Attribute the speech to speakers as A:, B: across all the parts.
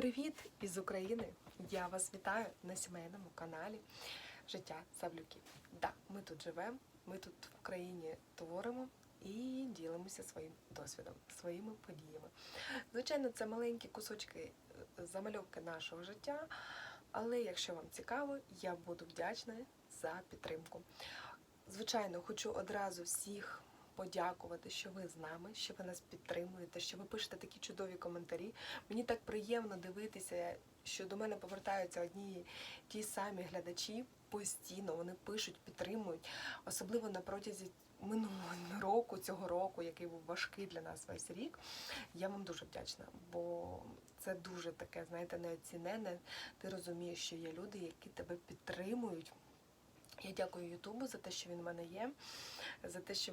A: Привіт із України! Я вас вітаю на сімейному каналі Життя Савлюків. Да, ми тут живемо, ми тут в країні творимо і ділимося своїм досвідом, своїми подіями. Звичайно, це маленькі кусочки е, замальовки нашого життя, але якщо вам цікаво, я буду вдячна за підтримку. Звичайно, хочу одразу всіх подякувати, що ви з нами, що ви нас підтримуєте, що ви пишете такі чудові коментарі. Мені так приємно дивитися, що до мене повертаються одні ті самі глядачі постійно. Вони пишуть, підтримують, особливо на протязі минулого року, цього року, який був важкий для нас весь рік. Я вам дуже вдячна, бо це дуже таке, знаєте, неоцінене. Ти розумієш, що є люди, які тебе підтримують. Я дякую Ютубу за те, що він в мене є, за те, що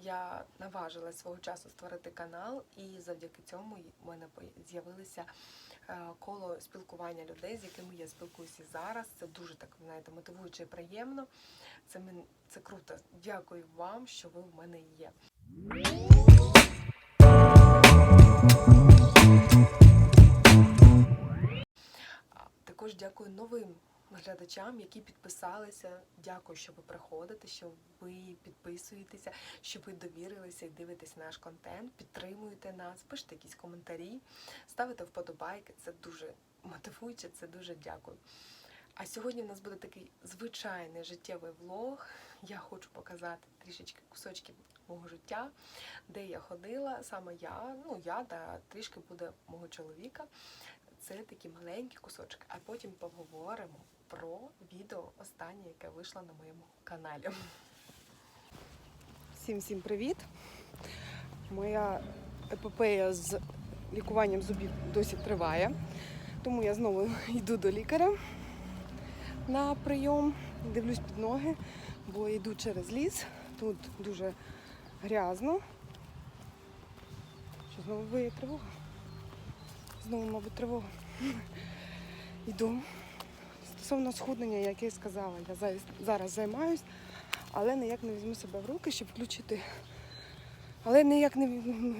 A: я наважилась свого часу створити канал, і завдяки цьому в мене з'явилися е, коло спілкування людей, з якими я спілкуюся зараз. Це дуже так, знаєте, мотивуюче і приємно. Це це круто. Дякую вам, що ви в мене є. Також дякую новим глядачам, які підписалися. Дякую, що ви приходите, що ви підписуєтеся, що ви довірилися і дивитесь наш контент, підтримуєте нас, пишете якісь коментарі, ставите вподобайки. Це дуже мотивуюче, це дуже дякую. А сьогодні в нас буде такий звичайний життєвий влог. Я хочу показати трішечки кусочки мого життя, де я ходила, саме я, ну я та трішки буде мого чоловіка. Це такі маленькі кусочки, а потім поговоримо про відео останнє, яке вийшло на моєму каналі.
B: Всім всім привіт! Моя епопея з лікуванням зубів досі триває, тому я знову йду до лікаря на прийом, дивлюсь під ноги, бо йду через ліс. Тут дуже грязно. Що знову виє тривога? Знову, мабуть, тривога. Йду. Стосовно схуднення, як я і сказала, я зараз- займаюсь але ніяк не візьму себе в руки, щоб включити. Але ніяк не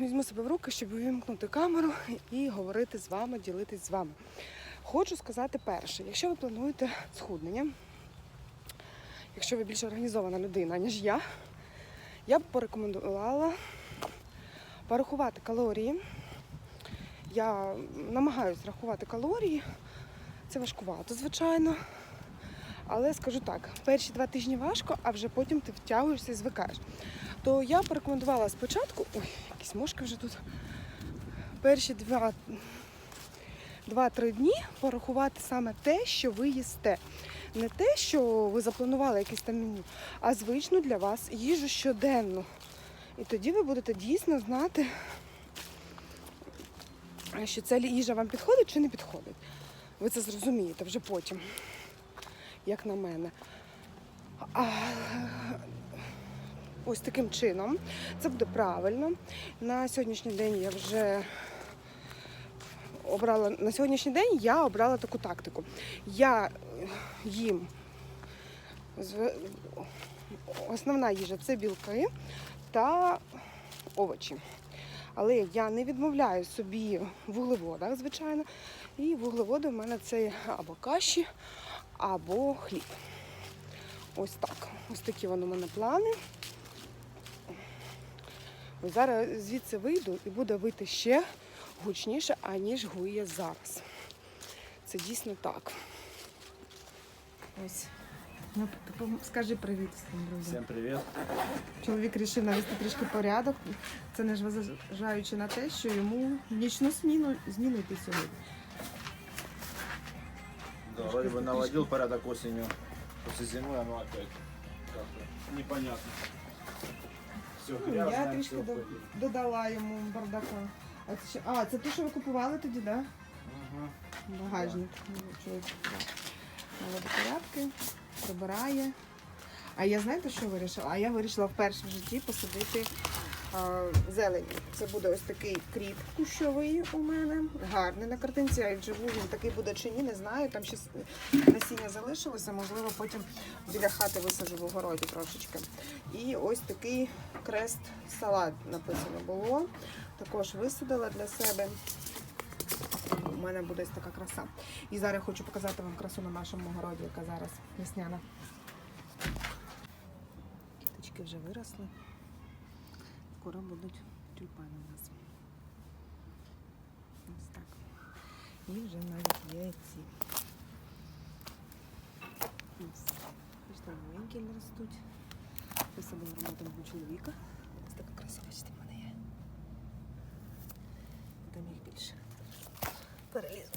B: візьму себе в руки, щоб увімкнути камеру і говорити з вами, ділитись з вами. Хочу сказати перше, якщо ви плануєте схуднення, якщо ви більш організована людина, ніж я, я б порекомендувала порахувати калорії. Я намагаюся рахувати калорії. Це важкувато, звичайно. Але скажу так, перші два тижні важко, а вже потім ти втягуєшся і звикаєш. То я порекомендувала спочатку, ой, якісь мошки вже тут. Перші два, два-три дні порахувати саме те, що ви їсте. Не те, що ви запланували якесь там меню, а звичну для вас їжу щоденну. І тоді ви будете дійсно знати, що ця їжа вам підходить чи не підходить. Ви це зрозумієте вже потім як на мене. А, ось таким чином. Це буде правильно. На сьогоднішній день я вже обрала на сьогоднішній день я обрала таку тактику. Я їм основна їжа це білки та овочі. Але я не відмовляю собі в вуглеводах, звичайно. І вуглеводи в мене це або каші, або хліб. Ось так. Ось такі вони у мене плани. Зараз звідси вийду і буде вийти ще гучніше, аніж гує зараз. Це дійсно так. Ось. Ну, пом- скажи привіт своїм друзям.
C: Всем привет.
B: Чоловік вирішив навести трішки порядок. Це не зважаючи на те, що йому нічну зміну зміну йти сьогодні.
C: Да, вроде бы наводил порядок осенью. После зимы оно опять как-то непонятно. Все
B: Ну,
C: грязно,
B: я
C: всё
B: трішки до-
C: пыльно.
B: додала йому бардака. А це, ще- а, це те, що ви купували тоді, так? Да?
C: Мгм.
B: Багажник. Ну, Чоловік купував. Наводить порядки, прибирає. А я знаєте, що вирішила? А я вирішила вперше в житті посадити а, зелені. Це буде ось такий кріп кущовий у мене. Гарний на картинці, а живу він такий буде чи ні, не знаю. Там ще насіння залишилося, можливо, потім біля хати висаджу в огороді трошечки. І ось такий крест салат написано було. Також висадила для себе.
D: Мене буде така краса. І зараз хочу показати вам красу на нашому городі, яка зараз весняна. Квіточки вже виросли. Скоро будуть тюльпани у нас. Ось так. І вже навіть є ці. Ось. Бачите, новенькі ростуть. Висадила робота мого чоловіка. Ось така краса, бачите, в мене є. Там їх більше. Перелізу.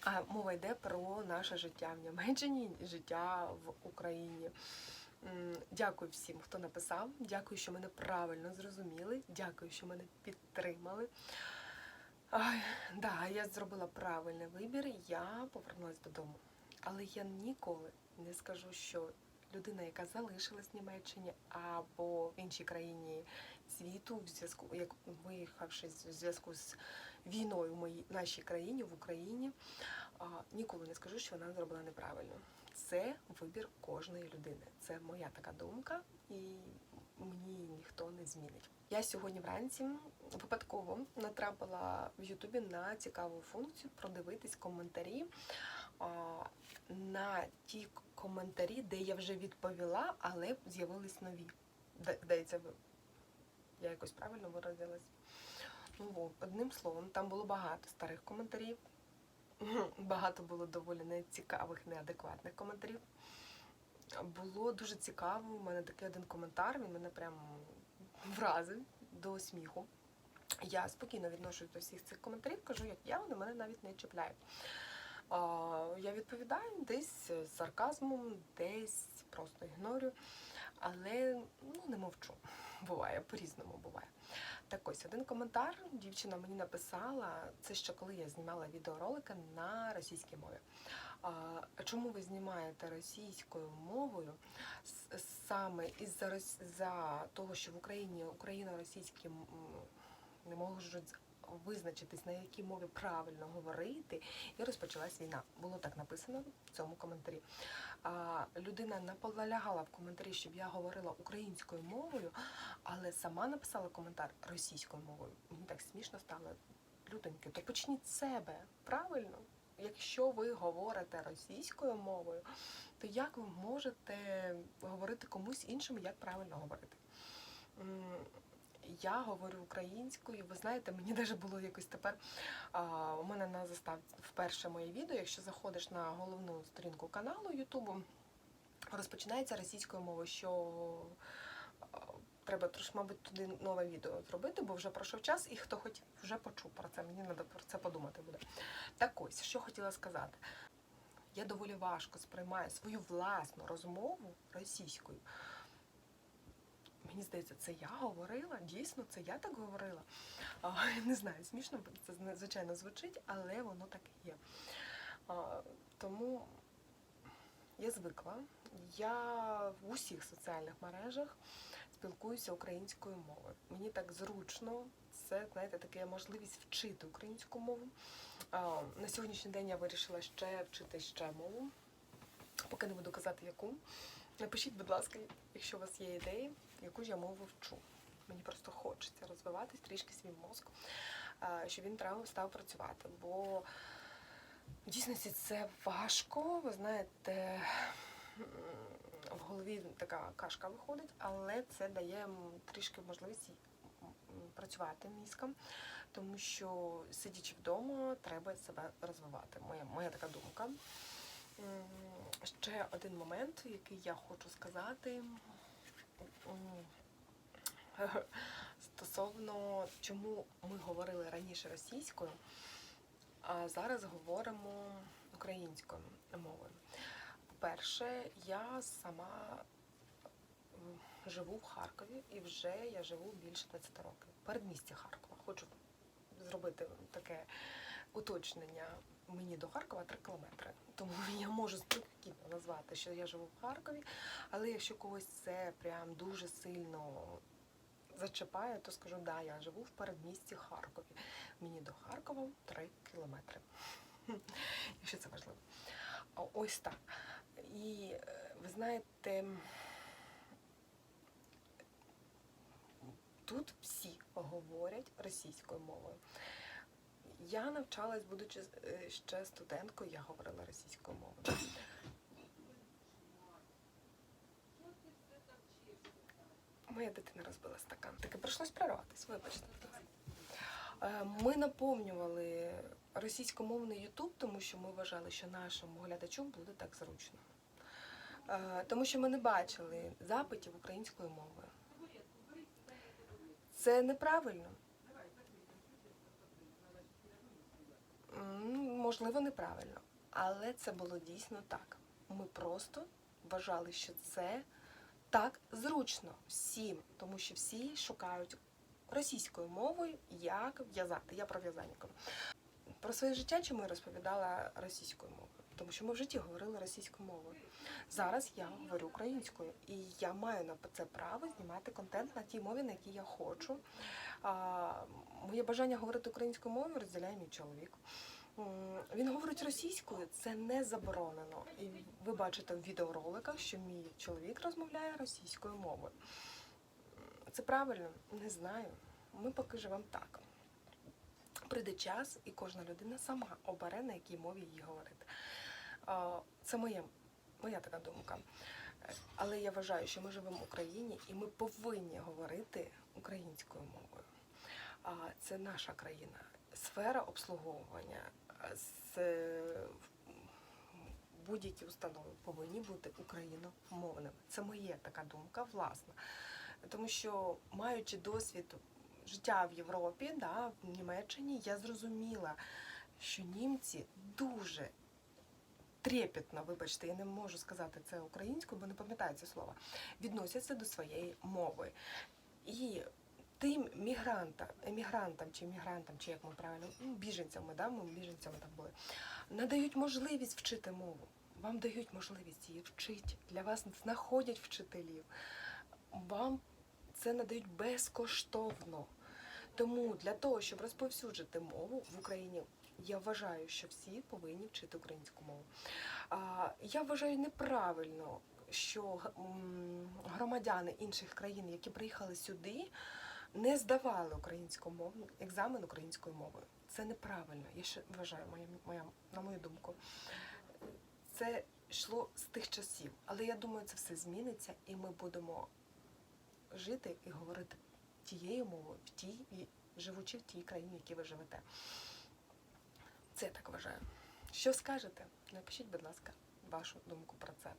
B: А мова йде про наше життя в Німеччині, життя в Україні. Дякую всім, хто написав. Дякую, що мене правильно зрозуміли. Дякую, що мене підтримали. Ай, да, я зробила правильний вибір. Я повернулася додому. Але я ніколи не скажу, що людина, яка залишилась в Німеччині або в іншій країні світу, в зв'язку, як виїхавши в зв'язку з війною в моїй нашій країні, в Україні, ніколи не скажу, що вона зробила неправильно. Це вибір кожної людини. Це моя така думка, і мені ніхто не змінить. Я сьогодні вранці випадково натрапила в Ютубі на цікаву функцію продивитись коментарі на ті коментарі, де я вже відповіла, але з'явились нові. Ви- я якось правильно виразилась. Ну, одним словом, там було багато старих коментарів. Багато було доволі нецікавих, неадекватних коментарів. Було дуже цікаво. У мене такий один коментар, він мене прям вразив до сміху. Я спокійно відношусь до всіх цих коментарів, кажу, як я, вони мене навіть не чіпляють. Я відповідаю десь з сарказмом, десь просто ігнорю, але ну, не мовчу. Буває, по-різному буває. Так ось один коментар. Дівчина мені написала, це ще коли я знімала відеоролики на російській мові. А, чому ви знімаєте російською мовою саме із-за того, що в Україні україно-російські не можуть визначитись, на якій мові правильно говорити, і розпочалась війна. Було так написано в цьому коментарі. А, людина наполягала в коментарі, щоб я говорила українською мовою, але сама написала коментар російською мовою. Мені так смішно стало. Людоньки, то почніть себе, правильно? Якщо ви говорите російською мовою, то як ви можете говорити комусь іншому, як правильно говорити? Я говорю українською. Ви знаєте, мені навіть було якось тепер. А, у мене на заставці вперше моє відео. Якщо заходиш на головну сторінку каналу Ютубу, розпочинається російською мовою, що треба трошки, мабуть, туди нове відео зробити, бо вже пройшов час, і хто хотів, вже почув про це. Мені треба про це подумати буде. Так ось, що хотіла сказати. Я доволі важко сприймаю свою власну розмову російською. Мені здається, це я говорила, дійсно, це я так говорила. А, не знаю, смішно це звичайно звучить, але воно так і є. А, тому я звикла. Я в усіх соціальних мережах спілкуюся українською мовою. Мені так зручно, це знаєте, така можливість вчити українську мову. А, на сьогоднішній день я вирішила ще вчити ще мову, поки не буду казати яку. Напишіть, будь ласка, якщо у вас є ідеї, яку ж я мову вчу. Мені просто хочеться розвиватись трішки свій мозк, щоб він став працювати. Бо в дійсності це важко, ви знаєте, в голові така кашка виходить, але це дає трішки можливість працювати мізком, тому що сидячи вдома, треба себе розвивати. Моя, моя така думка. Ще один момент, який я хочу сказати. Стосовно чому ми говорили раніше російською, а зараз говоримо українською мовою. По-перше, я сама живу в Харкові і вже я живу більше 20 років. Передмістя Харкова. Хочу зробити таке уточнення. Мені до Харкова 3 кілометри. Тому я можу спокійно назвати, що я живу в Харкові, але якщо когось це прям дуже сильно зачіпає, то скажу, да, я живу в передмісті Харкові. Мені до Харкова 3 кілометри. Якщо це важливо. Ось так. І ви знаєте, тут всі говорять російською мовою. Я навчалась, будучи е, ще студенткою, я говорила російською мовою. Моя дитина розбила стакан. Таки прийшлось прорватися, вибачте. Е, Ми наповнювали російськомовний Ютуб, тому що ми вважали, що нашому глядачу буде так зручно. Е, Тому що ми не бачили запитів українською мовою. Це неправильно. Можливо, неправильно, але це було дійсно так. Ми просто вважали, що це так зручно всім, тому що всі шукають російською мовою, як в'язати. Я про в'язання. Про своє життя чому я розповідала російською мовою, тому що ми в житті говорили російською мовою. Зараз я говорю українською, і я маю на це право знімати контент на тій мові, на якій я хочу. Моє бажання говорити українською мовою розділяє мій чоловік. Він говорить російською, це не заборонено. І ви бачите в відеороликах, що мій чоловік розмовляє російською мовою. Це правильно? Не знаю. Ми поки живемо так. Прийде час, і кожна людина сама обере, на якій мові їй говорити. Це моє, моя така думка. Але я вважаю, що ми живемо в Україні і ми повинні говорити українською мовою. Це наша країна. Сфера обслуговування, з е, будь-які установи повинні бути україномовними. Це моя така думка, власна. Тому що, маючи досвід життя в Європі, да, в Німеччині, я зрозуміла, що німці дуже трепетно, вибачте, я не можу сказати це українською, бо не пам'ятаю це слово, відносяться до своєї мови. І тим мігрантам, емігрантам чи мігрантам, чи як ми правильно, ну, біженцями, да, ми біженцями так були, надають можливість вчити мову. Вам дають можливість її вчити. Для вас знаходять вчителів. Вам це надають безкоштовно. Тому для того, щоб розповсюджити мову в Україні, я вважаю, що всі повинні вчити українську мову. Я вважаю неправильно, що громадяни інших країн, які приїхали сюди, не здавали українську мову, екзамен українською мовою. Це неправильно. Я ще вважаю, моя, моя, на мою думку. Це йшло з тих часів. Але я думаю, це все зміниться, і ми будемо жити і говорити тією мовою, в тій, і- живучи в тій країні, в якій ви живете. Це я так вважаю. Що скажете? Напишіть, будь ласка, вашу думку про це.